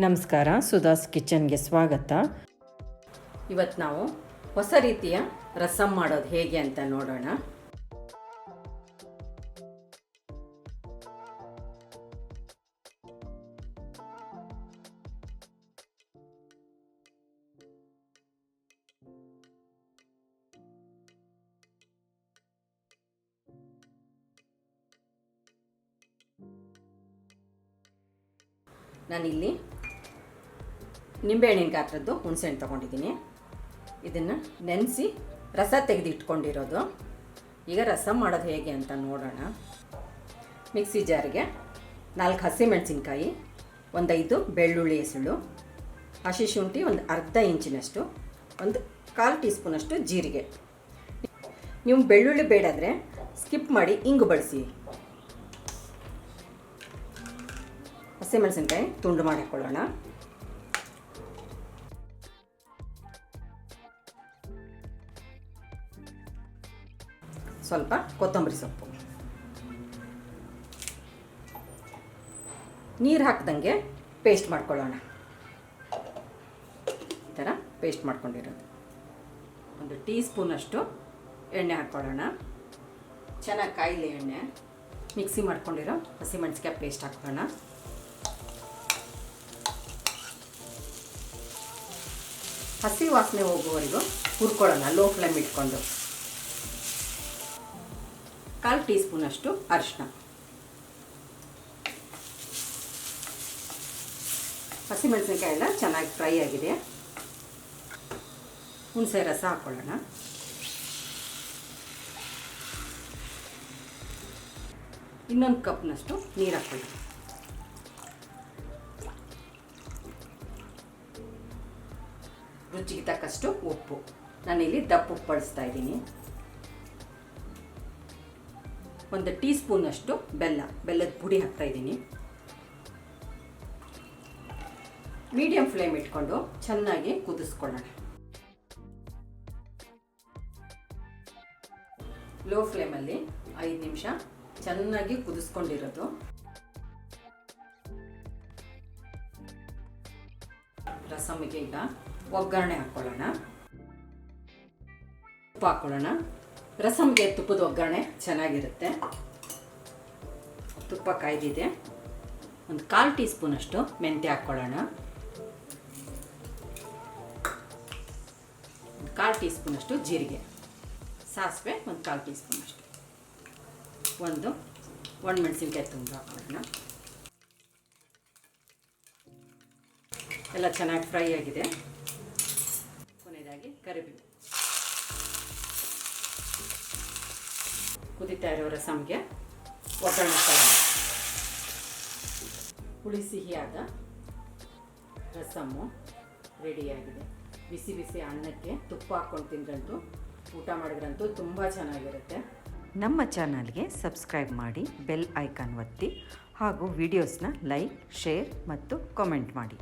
ನಮಸ್ಕಾರ ಸುಧಾಸ್ ಕಿಚನ್ಗೆ ಸ್ವಾಗತ. ಇವತ್ತು ನಾವು ಹೊಸ ರೀತಿಯ ರಸಂ ಮಾಡೋದು ಹೇಗೆ ಅಂತ ನೋಡೋಣ. ನಾನಿಲ್ಲಿ ನಿಂಬೆಹಣ್ಣಿನ ಗಾತ್ರದ್ದು ಹುಣಸೆಹಣ್ಣು ತೊಗೊಂಡಿದ್ದೀನಿ. ಇದನ್ನು ನೆನೆಸಿ ರಸ ತೆಗೆದಿಟ್ಕೊಂಡಿರೋದು. ಈಗ ರಸ ಮಾಡೋದು ಹೇಗೆ ಅಂತ ನೋಡೋಣ. ಮಿಕ್ಸಿ ಜಾರಿಗೆ ನಾಲ್ಕು ಹಸಿಮೆಣಸಿನ್ಕಾಯಿ, ಒಂದೈದು ಬೆಳ್ಳುಳ್ಳಿ ಹೆಸಳು ಹಸಿ ಶುಂಠಿ ಒಂದು ಅರ್ಧ ಇಂಚಿನಷ್ಟು, ಒಂದು ಕಾಲು ಟೀ ಸ್ಪೂನಷ್ಟು ಜೀರಿಗೆ. ನೀವು ಬೆಳ್ಳುಳ್ಳಿ ಬೇಡಾದರೆ ಸ್ಕಿಪ್ ಮಾಡಿ ಇಂಗು ಬಳಸಿ. ಹಸಿಮೆಣಸಿನ್ಕಾಯಿ ತುಂಡು ಮಾಡಿ ಸ್ವಲ್ಪ ಕೊತ್ತಂಬರಿ ಸೊಪ್ಪು. ನೀರು ಹಾಕ್ದಂಗೆ ಪೇಸ್ಟ್ ಮಾಡ್ಕೊಳ್ಳೋಣ. ಈ ಥರ ಪೇಸ್ಟ್ ಮಾಡ್ಕೊಂಡಿರೋದು. ಒಂದು ಟೀ ಸ್ಪೂನಷ್ಟು ಎಣ್ಣೆ ಹಾಕ್ಕೊಳ್ಳೋಣ. ಚೆನ್ನಾಗಿ ಕಾಯಿಲೆ ಎಣ್ಣೆ. ಮಿಕ್ಸಿ ಮಾಡ್ಕೊಂಡಿರೋ ಹಸಿಮೆಣಸಿಕಾಯಿ ಪೇಸ್ಟ್ ಹಾಕ್ಕೊಳ್ಳೋಣ. ಹಸಿ ವಾಸನೆ ಹೋಗುವವರೆಗೂ ಹುರ್ಕೊಳ್ಳೋಣ ಲೋ ಫ್ಲೇಮ್ ಇಟ್ಕೊಂಡು. ಕಾಲು ಟೀ ಸ್ಪೂನಷ್ಟು ಅರಿಶಿನ ಹಸಿಮೆಣಸಿನಕಾಯಿ ಎಲ್ಲ ಚೆನ್ನಾಗಿ ಫ್ರೈ ಆಗಿದೆ. ಹುಣಸೆ ರಸ ಹಾಕ್ಕೊಳ್ಳೋಣ ಇನ್ನೊಂದು ಕಪ್ನಷ್ಟು ನೀರು ಹಾಕ್ಕೊಳ್ಳೋಣ ರುಚಿಗೆ ತಕ್ಕಷ್ಟು ಉಪ್ಪು. ನಾನಿಲ್ಲಿ ದಪ್ಪ ಉಪ್ಪು ಬಳಸ್ತಾ ಇದ್ದೀನಿ. ಒಂದು ಟೀ ಸ್ಪೂನಷ್ಟು ಬೆಲ್ಲ, ಬೆಲ್ಲದ ಪುಡಿ ಹಾಕ್ತಾ ಇದ್ದೀನಿ. ಮೀಡಿಯಂ ಫ್ಲೇಮ್ ಇಟ್ಕೊಂಡು ಚೆನ್ನಾಗಿ ಕುದಿಸ್ಕೊಳ್ಳೋಣ. ಲೋ ಫ್ಲೇಮಲ್ಲಿ ಐದು ನಿಮಿಷ ಚೆನ್ನಾಗಿ ಕುದಿಸ್ಕೊಂಡಿರೋದು. ರಸಮಿಗೆ ಈಗ ಒಗ್ಗರಣೆ ಹಾಕ್ಕೊಳ್ಳೋಣ. ಉಪ್ಪು ಹಾಕ್ಕೊಳ್ಳೋಣ. ರಸಮ್ಗೆ ತುಪ್ಪದ ಒಗ್ಗರಣೆ ಚೆನ್ನಾಗಿರುತ್ತೆ. ತುಪ್ಪ ಕಾಯ್ದಿದೆ. ಒಂದು ಕಾಲು ಟೀ ಸ್ಪೂನಷ್ಟು ಮೆಂತ್ಯ ಹಾಕ್ಕೊಳ್ಳೋಣ. ಒಂದು ಕಾಲು ಟೀ ಸ್ಪೂನಷ್ಟು ಜೀರಿಗೆ. ಸಾಸಿವೆ ಒಂದು ಕಾಲು ಟೀ ಸ್ಪೂನಷ್ಟು ಒಂದು ಒಣಮೆಣಸಿನ್ಕಾಯಿ ತುಂಬ ಹಾಕ್ಕೊಳ್ಳೋಣ. ಎಲ್ಲ ಚೆನ್ನಾಗಿ ಫ್ರೈ ಆಗಿದೆ. ಕೊನೆಯದಾಗಿ ಕರಿಬೇವು ಕುದೀತಾ ಇರೋ ರಸಮ್ಗೆ ಒಗ್ಗರಣೆ ಹುಳಿ ಸಿಹಿಯಾದ ರಸಮ್ಮು ರೆಡಿಯಾಗಿದೆ ಬಿಸಿ ಬಿಸಿ ಅನ್ನಕ್ಕೆ ತುಪ್ಪ ಹಾಕ್ಕೊಂಡು ತಿಂದ್ರಂತೂ, ಊಟ ಮಾಡಿದ್ರಂತೂ ತುಂಬ ಚೆನ್ನಾಗಿರುತ್ತೆ. ನಮ್ಮ ಚಾನಲ್ಗೆ ಸಬ್ಸ್ಕ್ರೈಬ್ ಮಾಡಿ, ಬೆಲ್ ಐಕಾನ್ ಒತ್ತಿ ಹಾಗೂ ವಿಡಿಯೋಸ್ನ ಲೈಕ್ ಶೇರ್ ಮತ್ತು ಕಾಮೆಂಟ್ ಮಾಡಿ.